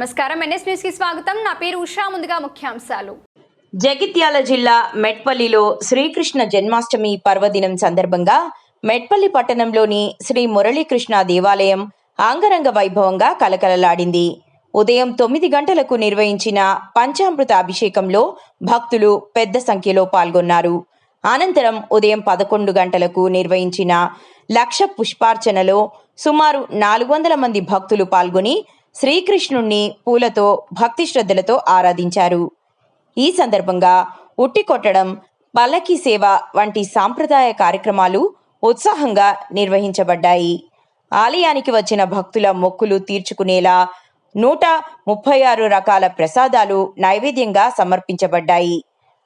నమస్కారం. ఎన్ఎస్ న్యూస్కి స్వాగతం. నా పేరు ఉషా. ముందుగా ముఖ్యాంశాలు. జగిత్యాల జిల్లా మెట్పల్లిలో శ్రీకృష్ణ జన్మాష్టమి పర్వదినం సందర్భంగా మెట్పల్లి పట్టణంలోని శ్రీ మురళీకృష్ణ దేవాలయం ఆంగరంగ వైభవంగా కలకలలాడింది. ఉదయం తొమ్మిది గంటలకు నిర్వహించిన పంచామృత అభిషేకంలో భక్తులు పెద్ద సంఖ్యలో పాల్గొన్నారు. అనంతరం ఉదయం పదకొండు గంటలకు నిర్వహించిన లక్ష పుష్పార్చనలో సుమారు నాలుగు వందల మంది భక్తులు పాల్గొని శ్రీకృష్ణుణ్ణి పూలతో భక్తి శ్రద్ధలతో ఆరాధించారు. ఈ సందర్భంగా ఉట్టి కొట్టడం పల్లకి సేవ వంటి సాంప్రదాయ కార్యక్రమాలు ఉత్సాహంగా నిర్వహించబడ్డాయి. ఆలయానికి వచ్చిన భక్తుల మొక్కులు తీర్చుకునేలా నూట ముప్పై ఆరు రకాల ప్రసాదాలు నైవేద్యంగా సమర్పించబడ్డాయి.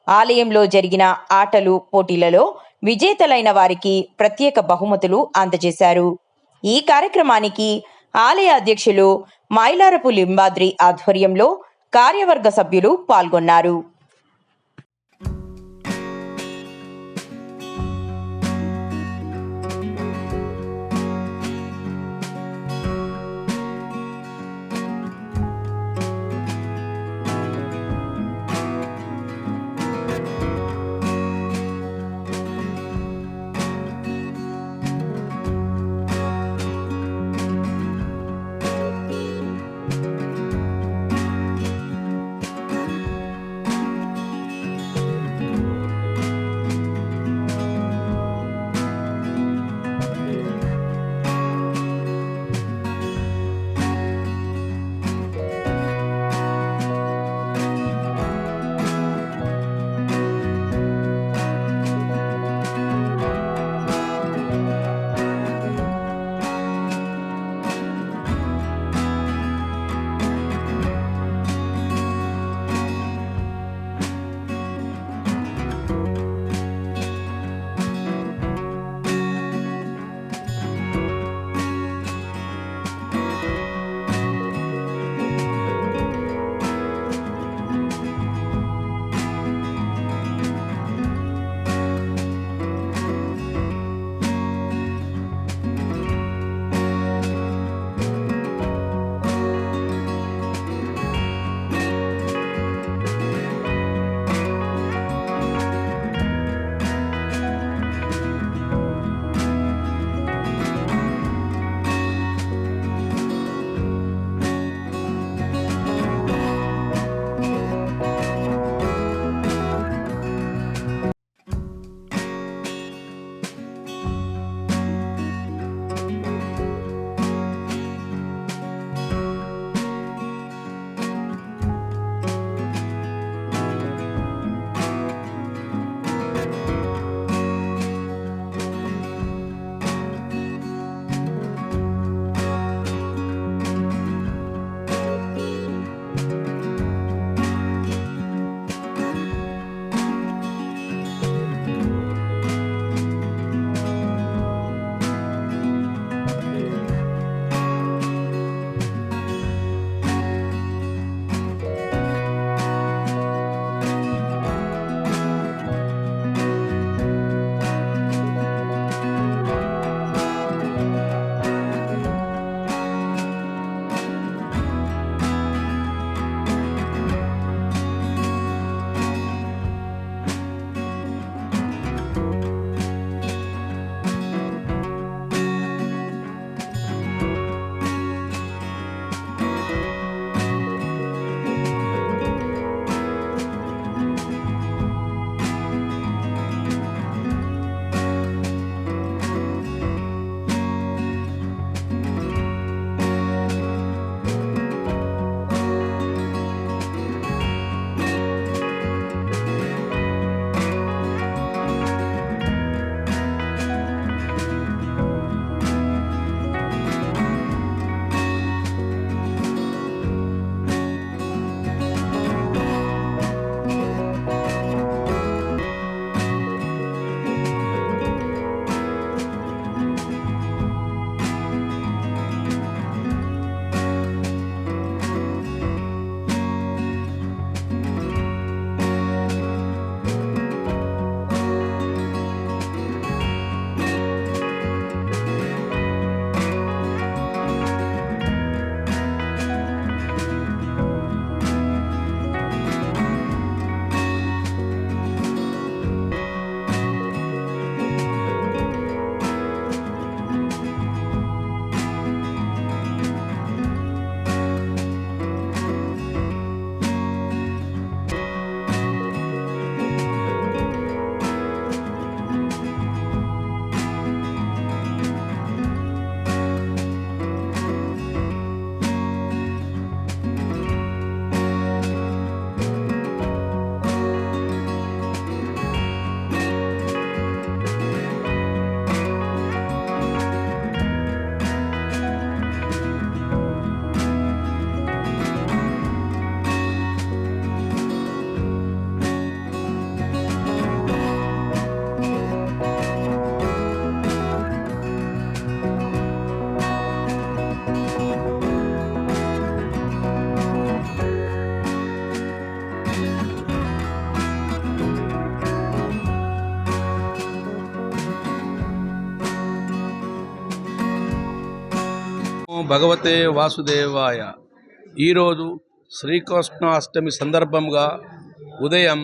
ఆలయంలో జరిగిన ఆటలు పోటీలలో విజేతలైన వారికి ప్రత్యేక బహుమతులు అందజేశారు. ఈ కార్యక్రమానికి ఆలయ అధ్యక్షులు మైలారపు లింబాద్రి ఆధ్వర్యంలో కార్యవర్గ సభ్యులు పాల్గొన్నారు. భగవతే వాసుదేవాయ. ఈరోజు శ్రీకృష్ణాష్టమి సందర్భంగా ఉదయం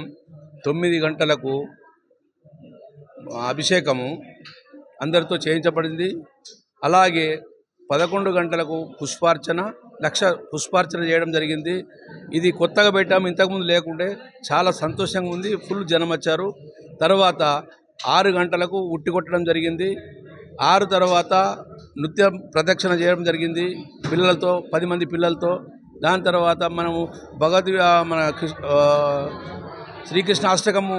తొమ్మిది గంటలకు అభిషేకము అందరితో చేయించబడింది. అలాగే పదకొండు గంటలకు పుష్పార్చన లక్ష పుష్పార్చన చేయడం జరిగింది. ఇది కొత్తగా పెట్టాము ఇంతకుముందు లేకుంటే చాలా సంతోషంగా ఉంది ఫుల్ జనం వచ్చారు. తర్వాత ఆరు గంటలకు ఉట్టి కొట్టడం జరిగింది. ఆరు తర్వాత నృత్య ప్రదక్షిణ చేయడం జరిగింది. పిల్లలతో పది మంది పిల్లలతో. దాని తర్వాత మనము భగవద్ మన కృష్ణ శ్రీకృష్ణ అష్టకము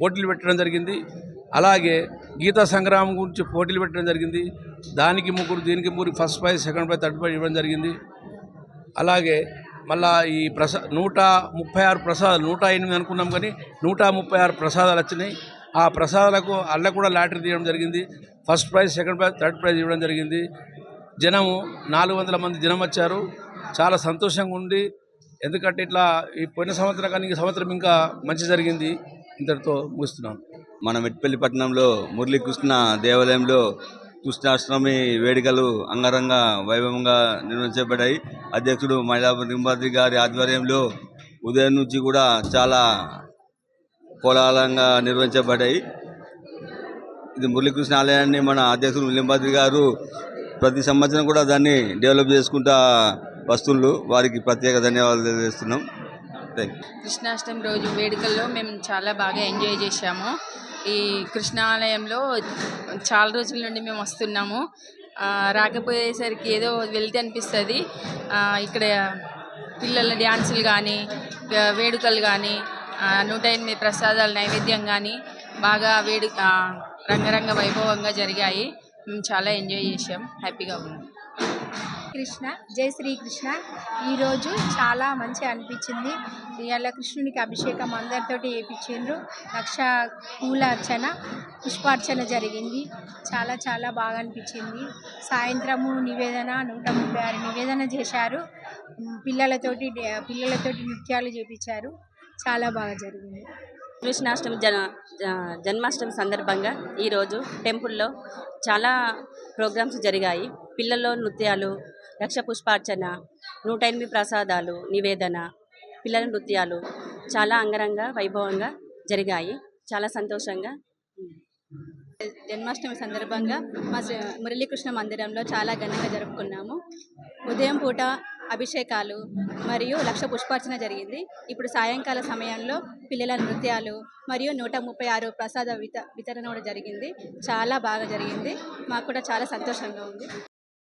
పోటీలు పెట్టడం జరిగింది. అలాగే గీతా సంగ్రామం గురించి పోటీలు పెట్టడం జరిగింది. దానికి ముగ్గురు దీనికి ముగ్గురు first prize second prize third prize ఇవ్వడం జరిగింది. అలాగే మళ్ళా ఈ ప్రసా నూట ముప్పై ఆరు ప్రసాదాలు నూట ఎనిమిది అనుకున్నాం కానీ నూట ముప్పై ఆరు ప్రసాదాలు వచ్చినాయి. ఆ ప్రసాదాలకు అల్ల కూడా లాటరీ తీయడం జరిగింది. First prize second prize third prize ఇవ్వడం జరిగింది. జనము నాలుగు వందల మంది జనం వచ్చారు. చాలా సంతోషంగా ఉండి ఎందుకంటే ఇట్లా ఈ పోయిన సంవత్సరం కానీ ఈ సంవత్సరం ఇంకా మంచి జరిగింది. ఇంతటితో ముగిస్తున్నాను. మన మెట్పల్లిపట్నంలో మురళీకృష్ణ దేవాలయంలో కృష్ణాష్టమి వేడుకలు అంగరంగ వైభవంగా నిర్వహించబడ్డాయి. అధ్యక్షుడు మైలాపతి నింబాద్రి గారి ఆధ్వర్యంలో ఉదయం నుంచి కూడా చాలా కోలాహలంగా నిర్వహించబడ్డాయి. ఇది మురళీకృష్ణ ఆలయాన్ని మన అధ్యక్షుడు లింబాద్రి గారు ప్రతి సంవత్సరం కూడా దాన్ని డెవలప్ చేసుకుంటా వస్తువులు వారికి ప్రత్యేక ధన్యవాదాలు తెలియజేస్తున్నాం. కృష్ణాష్టమి రోజు వేడుకల్లో మేము చాలా బాగా ఎంజాయ్ చేశాము. ఈ కృష్ణాలయంలో చాలా రోజుల నుండి మేము వస్తున్నాము. రాకపోయేసరికి ఏదో వెళ్తే అనిపిస్తుంది. ఇక్కడ పిల్లల డ్యాన్సులు కానీ వేడుకలు కానీ నూట ఎనిమిది ప్రసాదాల నైవేద్యం కానీ బాగా వేడుక రంగరంగ వైభవంగా జరిగాయి. మేము చాలా ఎంజాయ్ చేసాం హ్యాపీగా ఉంది కృష్ణ జై శ్రీకృష్ణ. ఈరోజు చాలా మంచిగా అనిపించింది. ఇవాళ కృష్ణునికి అభిషేకం అందరితోటి చేయించిండ్రు లక్ష పూల అర్చన పుష్పార్చన జరిగింది. చాలా చాలా బాగా అనిపించింది. సాయంత్రము నివేదన నూట ముప్పై ఆరు నివేదన చేశారు. పిల్లలతోటి పిల్లలతోటి నృత్యాలు చేపించారు. చాలా బాగా జరిగింది. కృష్ణాష్టమి జన జ- జన్మాష్టమి సందర్భంగా ఈరోజు టెంపుల్లో చాలా ప్రోగ్రామ్స్ జరిగాయి. పిల్లల్లో నృత్యాలు లక్ష పుష్పార్చన నూట ఎనిమిది ప్రసాదాలు నివేదన పిల్లల నృత్యాలు చాలా అంగరంగ వైభవంగా జరిగాయి. చాలా సంతోషంగా. జన్మాష్టమి సందర్భంగా మా మురళీకృష్ణ మందిరంలో చాలా ఘనంగా జరుపుకున్నాము. ఉదయం పూట అభిషేకాలు మరియు లక్ష పుష్పార్చన జరిగింది. ఇప్పుడు సాయంకాల సమయంలో పిల్లల నృత్యాలు మరియు నూట ముప్పై ఆరు ప్రసాద విత వితరణ కూడా జరిగింది. చాలా బాగా జరిగింది. మాకు కూడా చాలా సంతోషంగా ఉంది.